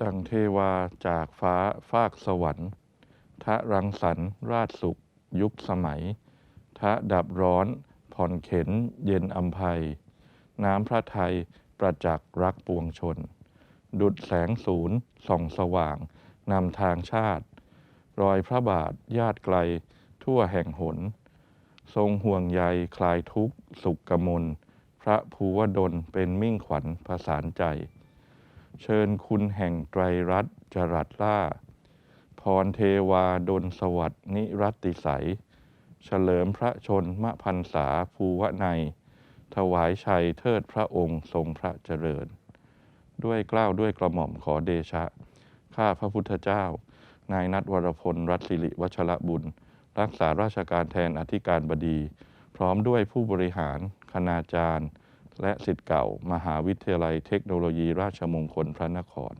ดังเทวาจากฟ้าฟากสวรรค์ ทะรังสรรค์ราชสุข ยุคสมัย ทะดับร้อน ผ่อนเข็น เย็นอัมภัย น้ำพระไทยประจักษ์รักปวงชน ดุดแสงศูนย์ส่องสว่าง นำทางชาติ รอยพระบาทญาติไกล ทั่วแห่งหน ทรงห่วงใยคลายทุกข์สุขกมล พระภูวดลเป็นมิ่งขวัญผสานใจ เชิญคุณแห่งไตรรัตน์จรัสล่า พรเทวาดลสวัสดินิรัติใสยเฉลิมพระชนมพันษาภูวะในยถวายชัยเทิดพระองค์ทรงพระเจริญ ด้วยเกล้าวด้วยกระหม่อมขอเดชะ ข้าพระพุทธเจ้า นายนัทวรพล รัตสิริวัชระบุญ รักษาราชการแทนอธิการบดี พร้อมด้วยผู้บริหาร คณาจารย์ และสิทธิ์เก่ามหาวิทยาลัยเทคโนโลยีราชมงคลพระนคร